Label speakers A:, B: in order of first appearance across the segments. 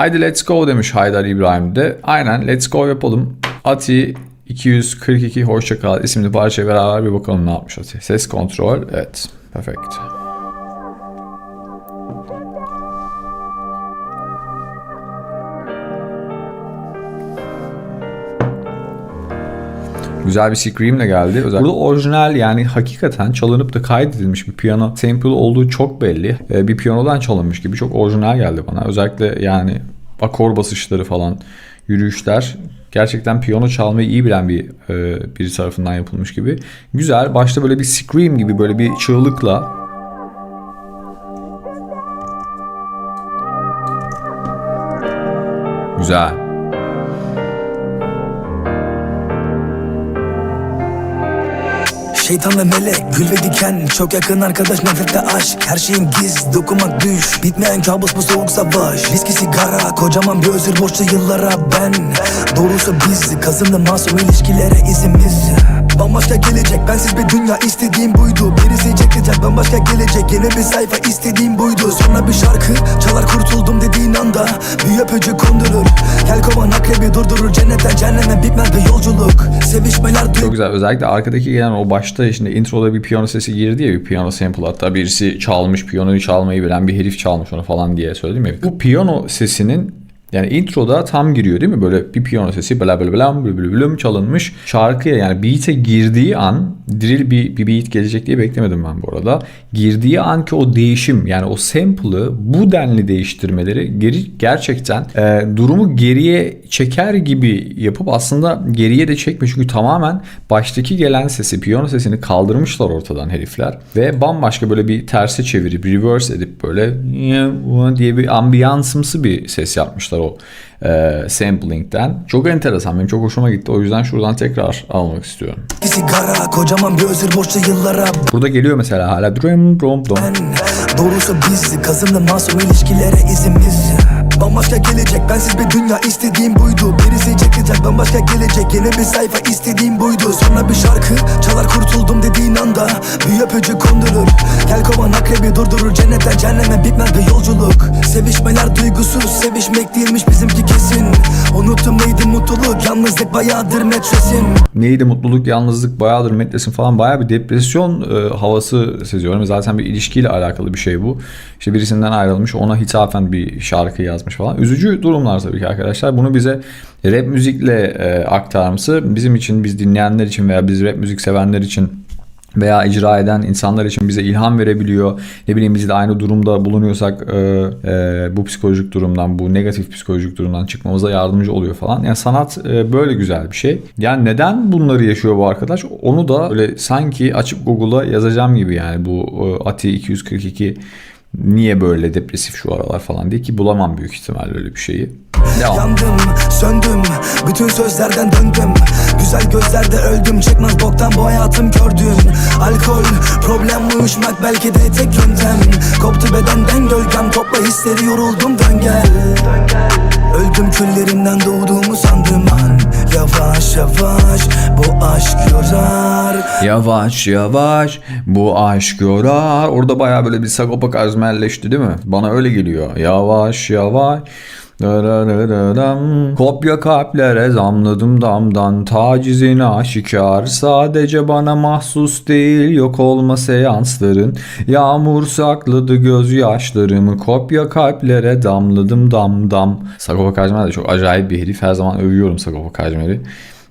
A: Haydi let's go demiş Haydar İbrahim de. Aynen let's go yapalım. Ati 242 hoşça kal isimli parçaya beraber bir bakalım ne yapmış Ati. Ses kontrol. Evet. Perfect. Güzel bir scream de geldi. Özellikle burada orijinal yani hakikaten çalınıp da kaydedilmiş bir piyano sample olduğu çok belli. Ee, bir piyanodan çalınmış gibi çok orijinal geldi bana. Özellikle yani akor basışları falan, yürüyüşler gerçekten piyano çalmayı iyi bilen bir e, biri tarafından yapılmış gibi. Güzel. Başta böyle bir scream gibi böyle bir çığlıkla Güzel.
B: Şeytan ve melek, gül ve diken. Çok yakın arkadaş, nefrette aşk. Her şeyim giz, dokumak düş. Bitmeyen kabus bu soğuk savaş. Viski sigara, kocaman bir özür borçlu yıllara ben. Doğrusu biz, kazındı masum ilişkilere izimiz. Bambaşka gelecek, bensiz bir dünya istediğim buydu. Birisi çekecek, bambaşka gelecek. Yeni bir sayfa istediğim buydu. Sonra bir şarkı çalar kurtuldum dediğin anda. Bir öpücük kondurur. Gel kovan akrebi durdurur. Cennetten cehenneme bitmez bir yolculuk. Sevişmeler
A: Çok güzel. Özellikle arkadaki gelen o başta şimdi introda bir piyano sesi girdi ya bir piyano sample hatta birisi çalmış piyanoyu çalmayı bilen bir herif çalmış onu falan diye söyledim ya. Bu piyano sesinin yani introda tam giriyor değil mi? Böyle bir piyano sesi bla bla bla bla bla bla çalınmış. Şarkıya yani beat'e girdiği an drill bir, bir beat gelecek diye beklemedim ben bu arada. Girdiği anki o değişim yani o sample'ı bu denli değiştirmeleri geri gerçekten e, durumu geriye çeker gibi yapıp aslında geriye de çekmiyor. Çünkü tamamen baştaki gelen sesi, piyano sesini kaldırmışlar ortadan herifler. Ve bambaşka böyle bir terse çevirip, reverse edip böyle diye bir ambiyansımsı bir ses yapmışlar o e, sampling'den. Çok enteresan. Benim çok hoşuma gitti. O yüzden şuradan tekrar almak istiyorum.
B: sigara Kocaman özür borçlu yıllara
A: Burada geliyor mesela hala. Drum, drum, drum.
B: Doğrusu biz kazındı masum ilişkilere izimiz Bambaşka gelecek bensiz bir dünya istediğim buydu Birisi çekecek bambaşka gelecek yeni bir sayfa istediğim buydu Sonra bir şarkı çalar kurtuldum dediğin anda Bir öpücük kondurur Gel kovan akrebi durdurur cennetten cehenneme bitmez bir yolculuk Sevişmeler duygusuz sevişmek değilmiş bizimki kesin Unuttum neydi mutluluk yalnızlık bayağıdır metresin
A: Neydi mutluluk, yalnızlık, bayağıdır metresin falan bayağı bir depresyon e, havası seziyorum. Zaten bir ilişkiyle alakalı bir şey bu. İşte birisinden ayrılmış, ona hitafen bir şarkı yazmış falan. Üzücü durumlar tabii ki arkadaşlar. Bunu bize rap müzikle e, aktarması bizim için, biz dinleyenler için veya biz rap müzik sevenler için veya icra eden insanlar için bize ilham verebiliyor. Ne bileyim biz de aynı durumda bulunuyorsak e, e, bu psikolojik durumdan, bu negatif psikolojik durumdan çıkmamıza yardımcı oluyor falan. Yani sanat e, böyle güzel bir şey. Yani neden bunları yaşıyor bu arkadaş? Onu da böyle sanki açıp Google'a yazacağım gibi yani bu e, Ati 242 niye böyle depresif şu aralar falan diye ki bulamam büyük ihtimalle öyle bir şeyi. Devam.
B: Yandım, söndüm, bütün sözlerden döndüm Güzel gözlerde öldüm, çekmez boktan bu hayatım gördüm Alkol, problem uyuşmak belki de tek yöntem Koptu bedenden gölgem, topla hisleri yoruldum dön gel Öldüm küllerimden doğduğumu sandım an Yavaş yavaş bu aşk yorar
A: Yavaş yavaş bu aşk yorar. Orada bayağı böyle bir Sagopa Kajmer'leşti değil mi? Bana öyle geliyor. Yavaş yavaş. Kopya kalplere zamladım damdan. Tacizin aşikar. Sadece bana mahsus değil Yok olma seansların. Yağmur sakladı gözyaşlarımı. Kopya kalplere damladım dam dam Sagopa Kajmer de çok acayip bir herif. Her zaman övüyorum Sagopa Kajmer'i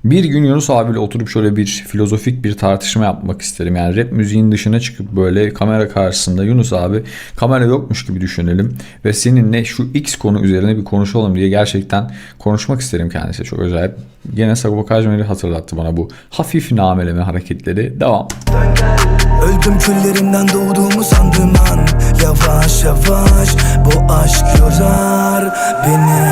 A: bir gün Yunus abiyle oturup şöyle bir filozofik bir tartışma yapmak isterim. Yani rap müziğin dışına çıkıp böyle kamera karşısında Yunus abi kamera yokmuş gibi düşünelim. Ve seninle şu X konu üzerine bir konuşalım diye gerçekten konuşmak isterim kendisi. Çok acayip. Gene Sagopa Kajmer'i hatırlattı bana bu hafif nameleme hareketleri. Devam.
B: Öldüm küllerimden doğduğumu sandım an Yavaş yavaş bu aşk yorar beni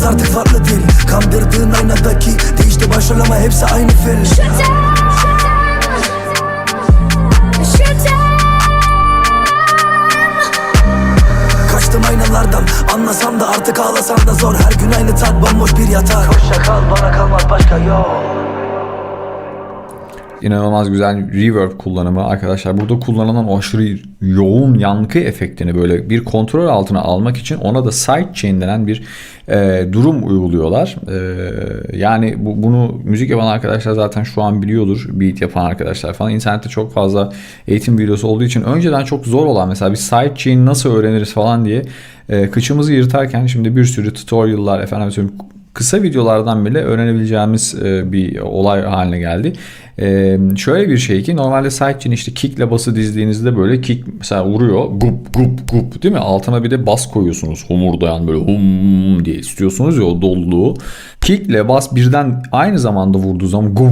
B: Konuştuğumuz artık farklı dil Kandırdığın aynadaki Değişti başrol ama hepsi aynı film
C: t'aime.
B: Kaçtım aynalardan Anlasam da artık ağlasam da zor Her gün aynı tat bomboş bir yatak Hoşça kal bana kalmaz başka yol
A: İnanılmaz güzel reverb kullanımı arkadaşlar. Burada kullanılan o aşırı yoğun yankı efektini böyle bir kontrol altına almak için ona da sidechain denen bir e, durum uyguluyorlar. E, yani bu, bunu müzik yapan arkadaşlar zaten şu an biliyordur. Beat yapan arkadaşlar falan. İnternette çok fazla eğitim videosu olduğu için önceden çok zor olan mesela bir sidechain nasıl öğreniriz falan diye e, kıçımızı yırtarken şimdi bir sürü tutorial'lar efendim kısa videolardan bile öğrenebileceğimiz e, bir olay haline geldi. E, şöyle bir şey ki normalde sidechain işte kickle bası dizdiğinizde böyle kick mesela vuruyor gup gup gup değil mi? Altına bir de bas koyuyorsunuz homurdayan böyle hum diye istiyorsunuz ya o doluluğu. Kickle bas birden aynı zamanda vurduğu zaman gup,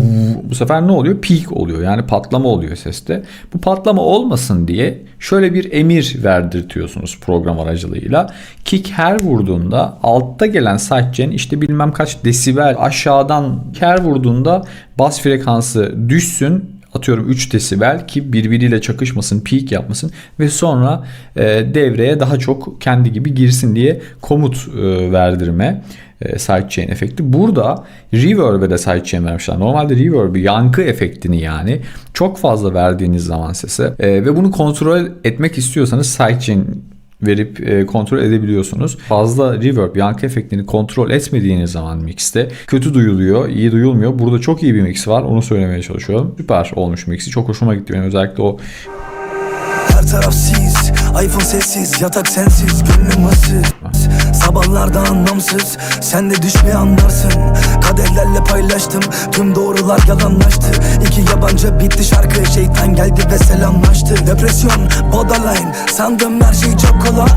A: bu sefer ne oluyor? Peak oluyor yani patlama oluyor seste. Bu patlama olmasın diye şöyle bir emir verdirtiyorsunuz program aracılığıyla. Kick her vurduğunda altta gelen sidechain işte bilmem kaç desibel aşağıdan her vurduğunda bas frekansı düşsün atıyorum 3 desibel ki birbiriyle çakışmasın, peak yapmasın ve sonra e, devreye daha çok kendi gibi girsin diye komut e, verdirme e, sidechain efekti. Burada reverb'e de sidechain vermişler. Normalde reverb'i yankı efektini yani çok fazla verdiğiniz zaman sese e, ve bunu kontrol etmek istiyorsanız sidechain verip e, kontrol edebiliyorsunuz. Fazla reverb, yankı efektini kontrol etmediğiniz zaman mixte kötü duyuluyor, iyi duyulmuyor. Burada çok iyi bir mix var. Onu söylemeye çalışıyorum. Süper olmuş mixi. Çok hoşuma gitti benim. Özellikle o
B: Her taraf sis iPhone sessiz Yatak sensiz Gönlüm ıssız Sabahlarda anlamsız Sen de düşme anlarsın Kadehlerle paylaştım. Tüm doğrular yalanlaştı. İki yabancı bitti şarkı Şeytan geldi ve selamlaştı. Depresyon borderline Sandım her şey çok kolay.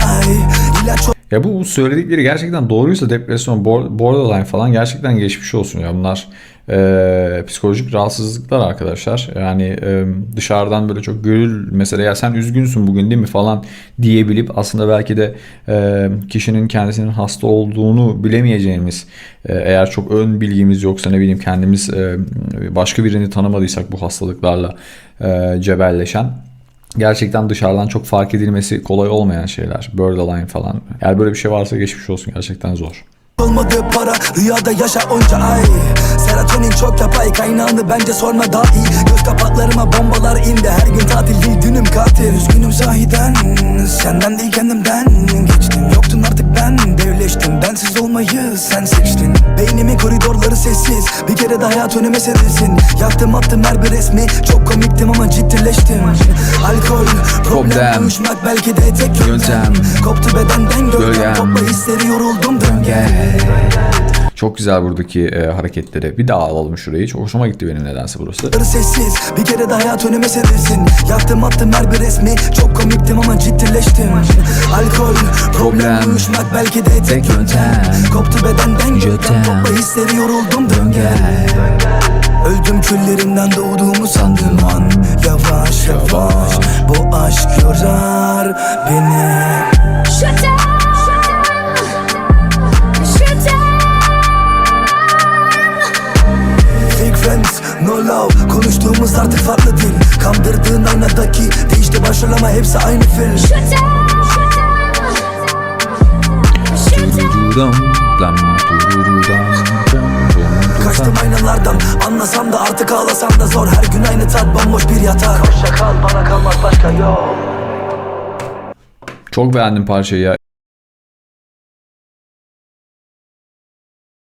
B: İlaç
A: Ya bu söyledikleri gerçekten doğruysa depresyon, bor- borderline falan gerçekten geçmiş olsun ya. Bunlar e, psikolojik rahatsızlıklar arkadaşlar. Yani e, dışarıdan böyle çok görül mesela ya sen üzgünsün bugün değil mi falan diyebilip aslında belki de e, kişinin kendisinin hasta olduğunu bilemeyeceğimiz e, eğer çok ön bilgimiz yoksa ne bileyim kendimiz e, başka birini tanımadıysak bu hastalıklarla e, cebelleşen gerçekten dışarıdan çok fark edilmesi kolay olmayan şeyler. Borderline falan. Eğer böyle bir şey varsa geçmiş olsun gerçekten zor.
B: Olmadı para rüyada yaşa onca ay. Serotonin çok yapay kaynağını bence sorma daha iyi. Göz kapaklarıma bombalar indi her gün tatil değil dünüm katil. Üzgünüm sahiden senden değil kendimden. Geçtim yoktun artık ben devleştim. Bensiz olmayı sen seçtin. Beynimin koridorları sessiz Bir kere de hayat önüme serilsin. Yaktım attım her bir resmi Çok komiktim ama ciddileştim. Alkol problem. Uyuşmak belki de tek yöntem. Koptu bedenden gölgem. Topla hisleri yoruldum döngel
A: Çok güzel buradaki e, hareketleri. Bir daha alalım şurayı. Çok hoşuma gitti benim nedense burası.
B: Sessiz bir kere de hayat önüme serilsin Yaktım attım her bir resmi Çok komiktim ama ciddileştim Alkol problem. Uyuşmak belki de tek yöntem Koptu bedenden
A: Yöntem.
B: Topla hisleri yoruldum döngel Öldüm küllerimden doğduğumu sandığım an Yavaş yavaş bu aşk yorar beni
C: Shut. Shut
B: friends, no love Konuştuğumuz artık farklı dil Kandırdığın aynadaki Değişti başrol ama hepsi aynı film
C: Shut down. Shut down.
B: Kaçtım aynalardan. Anlasam da artık ağlasam da zor. Her gün aynı tat bomboş bir yatak Hoşça kal bana kalmaz başka yol.
A: Çok beğendim parçayı ya.